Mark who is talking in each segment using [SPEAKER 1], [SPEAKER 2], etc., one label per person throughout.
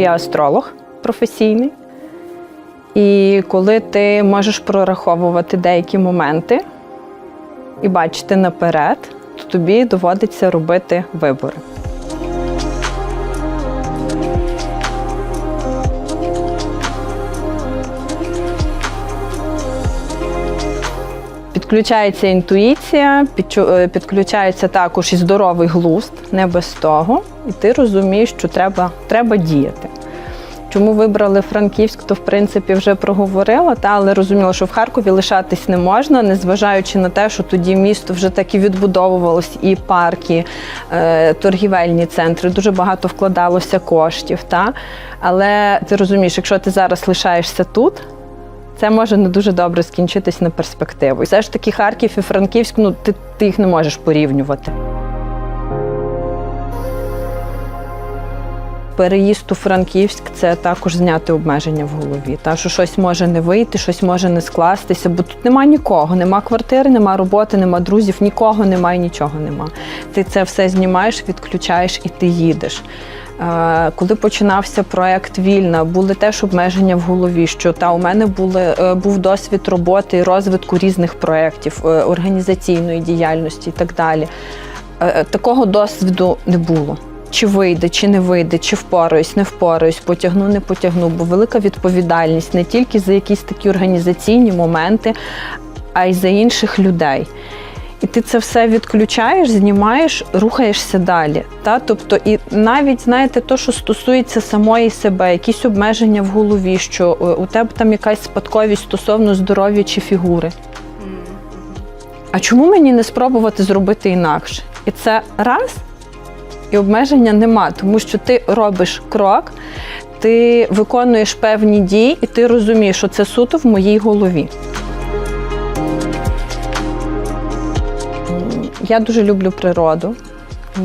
[SPEAKER 1] Я астролог професійний. І коли ти можеш прораховувати деякі моменти і бачити наперед, то тобі доводиться робити вибори. Підключається інтуїція, е, підключається також і здоровий глузд, не без того. І ти розумієш, що треба, треба діяти. Чому вибрали Франківськ, то в принципі вже проговорила, та але розуміла, що в Харкові лишатись не можна, незважаючи на те, що тоді місто вже так і відбудовувалось, і парки, е, торгівельні центри, дуже багато вкладалося коштів. Та? Але ти розумієш, якщо ти зараз лишаєшся тут, це може не дуже добре скінчитись на перспективу. Все ж таки Харків і Франківськ, ну ти, ти їх не можеш порівнювати. Переїзд у Франківськ це також зняти обмеження в голові. Та що щось може не вийти, щось може не скластися, бо тут нема нікого, нема квартири, нема роботи, нема друзів, нікого немає, нічого нема. Ти це все знімаєш, відключаєш і ти їдеш. Е, Коли починався проект Вільна, були теж обмеження в голові, що та у мене були, е, був досвід роботи і розвитку різних проєктів, е, організаційної діяльності і так далі. Такого досвіду не було. Чи вийде, чи не вийде, чи впораюсь, не впораюсь, потягну, не потягну, бо велика відповідальність не тільки за якісь такі організаційні моменти, а й за інших людей. І ти це все відключаєш, знімаєш, рухаєшся далі. Та? Тобто, і навіть знаєте, то, що стосується самої себе, якісь обмеження в голові, що е, у тебе там якась спадковість стосовно здоров'я чи фігури. А чому мені не спробувати зробити інакше? І це раз, і обмеження нема, тому що ти робиш крок, ти виконуєш певні дії, і ти розумієш, що це суто в моїй голові. Я дуже люблю природу. І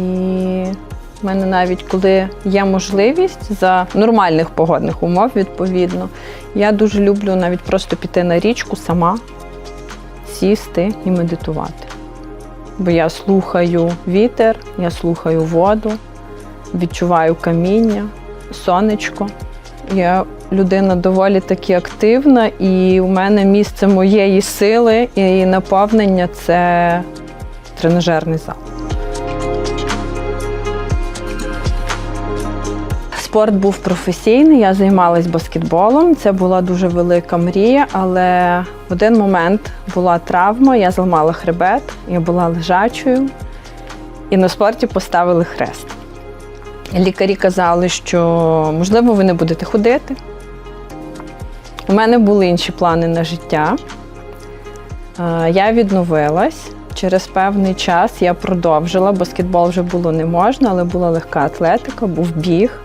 [SPEAKER 1] в мене навіть коли є можливість за нормальних погодних умов, відповідно, я дуже люблю навіть просто піти на річку сама, сісти і медитувати. Бо я слухаю вітер, я слухаю воду, відчуваю каміння, сонечко. Я людина доволі таки активна, і у мене місце моєї сили і наповнення це тренажерний зал. Спорт був професійний, я займалась баскетболом. Це була дуже велика мрія, але в один момент була травма, я зламала хребет, я була лежачою, і на спорті поставили хрест. Лікарі казали, що можливо ви не будете ходити. У мене були інші плани на життя. Е, Я відновилась. Через певний час я продовжила. Баскетбол вже було не можна, але була легка атлетика, був біг.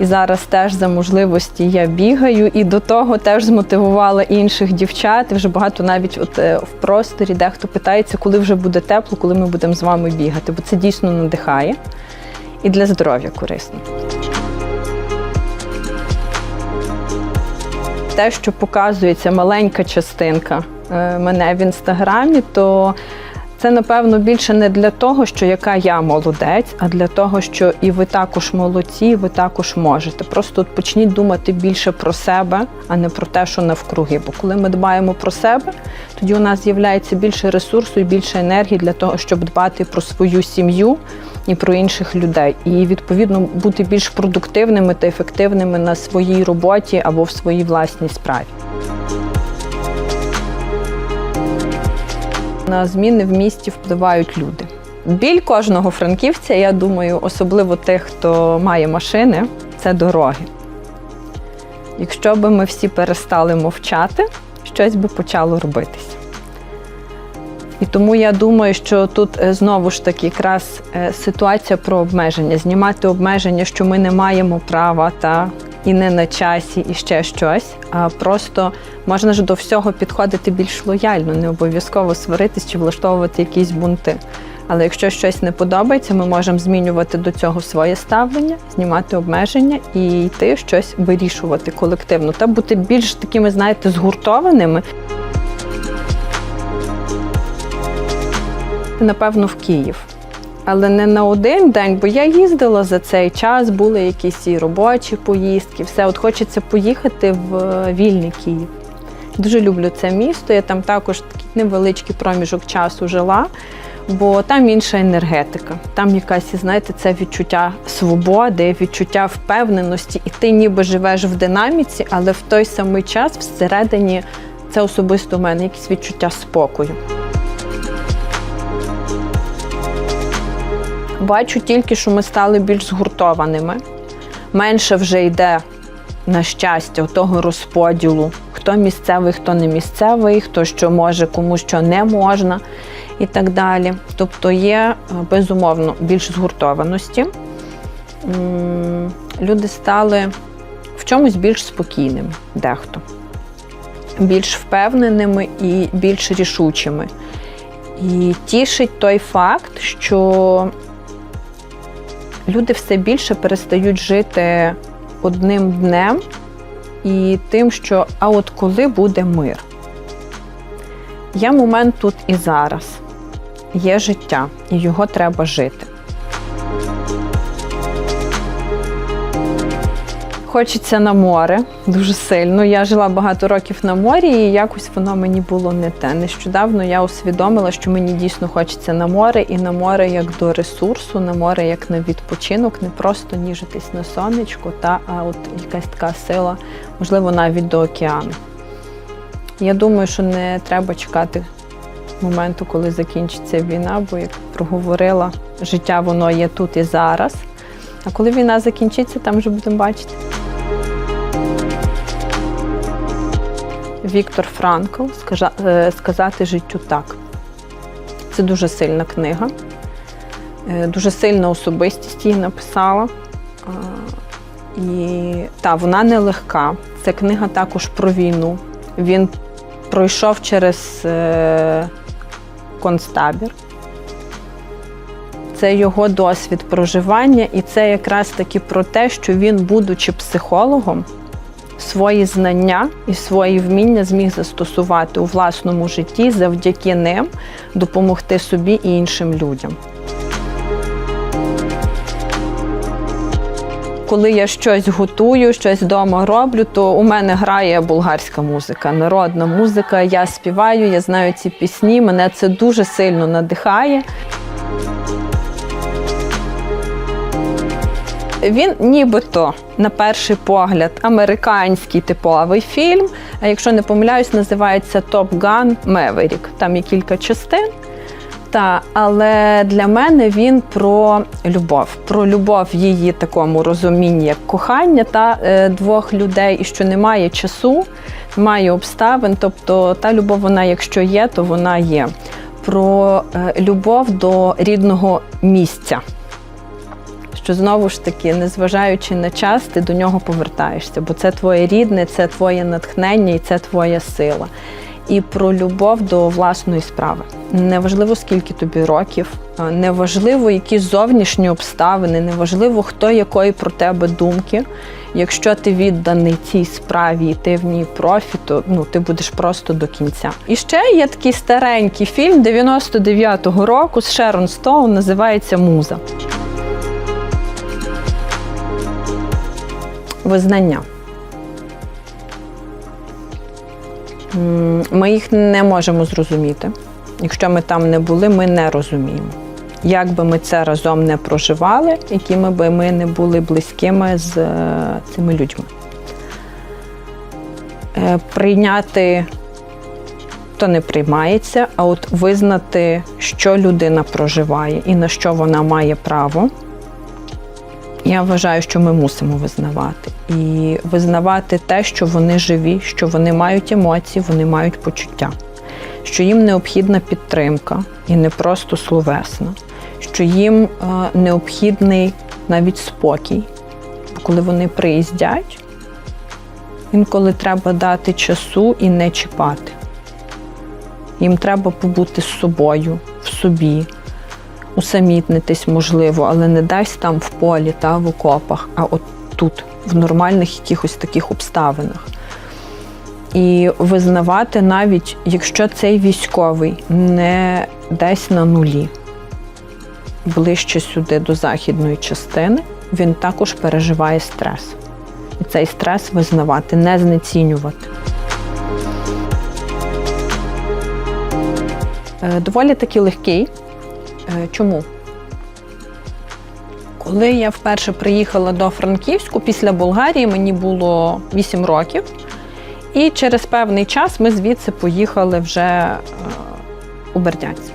[SPEAKER 1] І зараз теж за можливості я бігаю, і до того теж змотивувала інших дівчат. Вже багато навіть от е, в просторі дехто питається, коли вже буде тепло, коли ми будемо з вами бігати, бо це дійсно надихає і для здоров'я корисно. те, що показується маленька частинка е, мене в інстаграмі, то це напевно більше не для того, що яка я молодець, а для того, що і ви також молодці, і ви також можете. Просто от почніть думати більше про себе, а не про те, що навкруги. Бо коли ми дбаємо про себе, тоді у нас з'являється більше ресурсу і більше енергії для того, щоб дбати про свою сім'ю і про інших людей, і відповідно бути більш продуктивними та ефективними на своїй роботі або в своїй власній справі. На зміни в місті впливають люди. Біль кожного франківця, я думаю, особливо тих, хто має машини, це дороги. Якщо би ми всі перестали мовчати, щось би почало робитися. І тому я думаю, що тут е, знову ж таки якраз е, ситуація про обмеження, знімати обмеження, що ми не маємо права та і не на часі, і ще щось. А просто можна ж до всього підходити більш лояльно, не обов'язково сваритись чи влаштовувати якісь бунти. Але якщо щось не подобається, ми можемо змінювати до цього своє ставлення, знімати обмеження і йти щось вирішувати колективно та бути більш такими, знаєте, згуртованими. Напевно, в Київ. Але не на один день, бо я їздила за цей час, були якісь і робочі поїздки, все. От хочеться поїхати в е, вільний Київ. Дуже люблю це місто. Я там також невеличкий проміжок часу жила, бо там інша енергетика. Там якась, знаєте, це відчуття свободи, відчуття впевненості, і ти ніби живеш в динаміці, але в той самий час всередині це особисто в мене якесь відчуття спокою. Бачу тільки, що ми стали більш згуртованими. Менше вже йде, на щастя, того розподілу, хто місцевий, хто не місцевий, хто що може, кому що не можна і так далі. Тобто є е, безумовно більш згуртованості. Люди стали в чомусь більш спокійними, дехто, більш впевненими і більш рішучими. І тішить той факт, що люди все більше перестають жити одним днем і тим, що а от коли буде мир. Є момент тут і зараз, є життя, і його треба жити. Хочеться на море дуже сильно. Я жила багато років на морі, і якось воно мені було не те. Нещодавно я усвідомила, що мені дійсно хочеться на море, і на море як до ресурсу, на море як на відпочинок, не просто ніжитись на сонечку, та а от якась така сила, можливо, навіть до океану. Я думаю, що не треба чекати моменту, коли закінчиться війна, бо як проговорила, життя воно є тут і зараз. А коли війна закінчиться, там вже будемо бачити. Віктор Франкл е, Сказати життю так. Це дуже сильна книга. Е, Дуже сильна особистість її написала. І та, вона нелегка. Це книга також про війну. Він пройшов через е, концтабір. Це його досвід проживання, і це якраз таки про те, що він, будучи психологом, свої знання і свої вміння зміг застосувати у власному житті, завдяки ним допомогти собі і іншим людям. Коли я щось готую, щось вдома роблю, то у мене грає болгарська музика, народна музика. Я співаю, я знаю ці пісні. Мене це дуже сильно надихає. Він нібито на перший погляд американський типовий фільм. Якщо не помиляюсь, називається Top Gun Maverick. Там є кілька частин. Та, але для мене він про любов, про любов в її такому розумінні, як кохання та е, двох людей, і що немає часу, немає обставин. Тобто та любов, вона, якщо є, то вона є. Про е, любов до рідного місця що знову ж таки, незважаючи на час, ти до нього повертаєшся, бо це твоє рідне, це твоє натхнення і це твоя сила. І про любов до власної справи. Неважливо, скільки тобі років, неважливо, які зовнішні обставини, неважливо, хто якої про тебе думки. Якщо ти відданий цій справі і ти в ній профі, то ну, ти будеш просто до кінця. І ще є такий старенький фільм 99-го року з Шерон Стоун, називається Муза. Визнання. Ми їх не можемо зрозуміти. Якщо ми там не були, ми не розуміємо. Як би ми це разом не проживали, якими би ми не були близькими з е, цими людьми. Е, Прийняти то не приймається, а от визнати, що людина проживає і на що вона має право. Я вважаю, що ми мусимо визнавати. І визнавати те, що вони живі, що вони мають емоції, вони мають почуття, що їм необхідна підтримка і не просто словесна, що їм е, необхідний навіть спокій. Коли вони приїздять, інколи треба дати часу і не чіпати. Їм треба побути з собою, в собі, усамітнитись можливо, але не десь там в полі та в окопах, а от тут, в нормальних якихось таких обставинах. І визнавати навіть, якщо цей військовий не десь на нулі, ближче сюди до західної частини, він також переживає стрес. І цей стрес визнавати, не знецінювати. Е, Доволі таки легкий. Е, Чому? Коли я вперше приїхала до Франківську після Болгарії, мені було 8 років. І через певний час ми звідси поїхали вже е, у Бердянськ.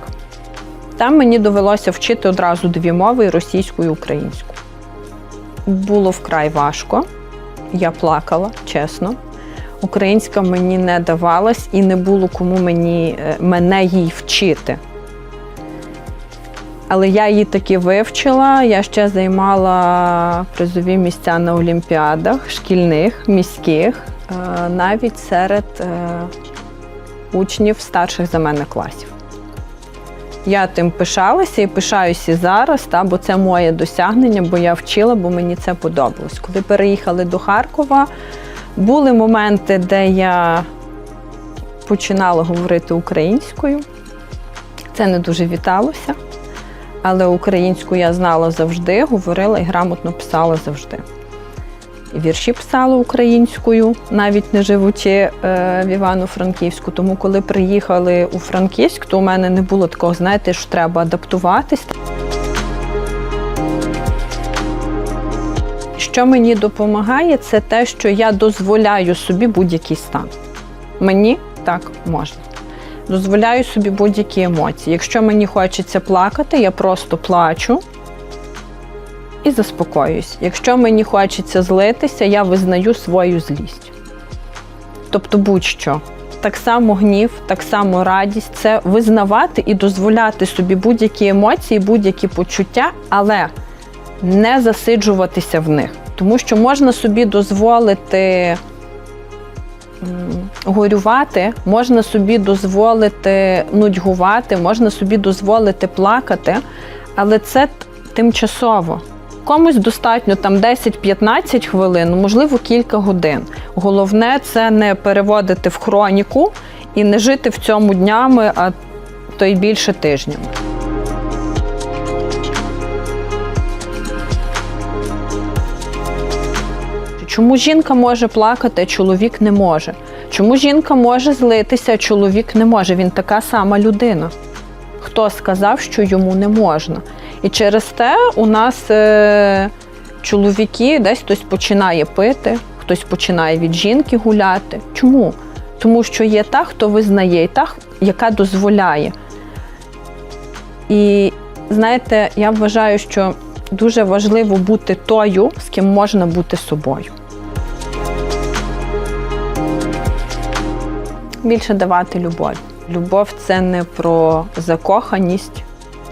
[SPEAKER 1] Там мені довелося вчити одразу дві мови російську і українську. Було вкрай важко. Я плакала, чесно. Українська мені не давалась і не було кому мені, е, мене їй вчити. Але я її таки вивчила. Я ще займала призові місця на олімпіадах шкільних, міських, е, навіть серед е, учнів старших за мене класів. Я тим пишалася і пишаюся зараз, та, бо це моє досягнення, бо я вчила, бо мені це подобалось. Коли переїхали до Харкова, були моменти, де я починала говорити українською. Це не дуже віталося, але українську я знала завжди, говорила і грамотно писала завжди. І вірші писала українською, навіть не живучи е, в Івано-Франківську. Тому, коли приїхали у Франківськ, то у мене не було такого, знаєте, що треба адаптуватись. Що мені допомагає, це те, що я дозволяю собі будь-який стан. Мені так можна. Дозволяю собі будь-які емоції. Якщо мені хочеться плакати, я просто плачу і заспокоююсь. Якщо мені хочеться злитися, я визнаю свою злість. Тобто будь-що. Так само гнів, так само радість це визнавати і дозволяти собі будь-які емоції, будь-які почуття, але не засиджуватися в них. Тому що можна собі дозволити горювати, можна собі дозволити нудьгувати, можна собі дозволити плакати, але це тимчасово. Комусь достатньо там 10-15 хвилин, можливо, кілька годин. Головне це не переводити в хроніку і не жити в цьому днями, а то й більше тижнями. Чому жінка може плакати, а чоловік не може? Чому жінка може злитися, а чоловік не може? Він така сама людина. Хто сказав, що йому не можна? І через те у нас е, чоловіки десь хтось починає пити, хтось починає від жінки гуляти. Чому? Тому що є та, хто визнає, і та, яка дозволяє. І знаєте, я вважаю, що дуже важливо бути тою, з ким можна бути собою. Більше давати любов. Любов це не про закоханість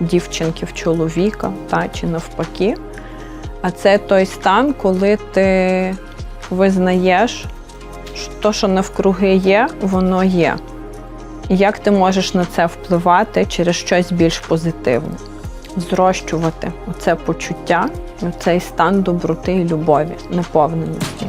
[SPEAKER 1] дівчинки в чоловіка та, чи навпаки. А це той стан, коли ти визнаєш, що то, що навкруги є, воно є. І як ти можеш на це впливати через щось більш позитивне, зрощувати оце почуття, цей стан доброти і любові, наповненості.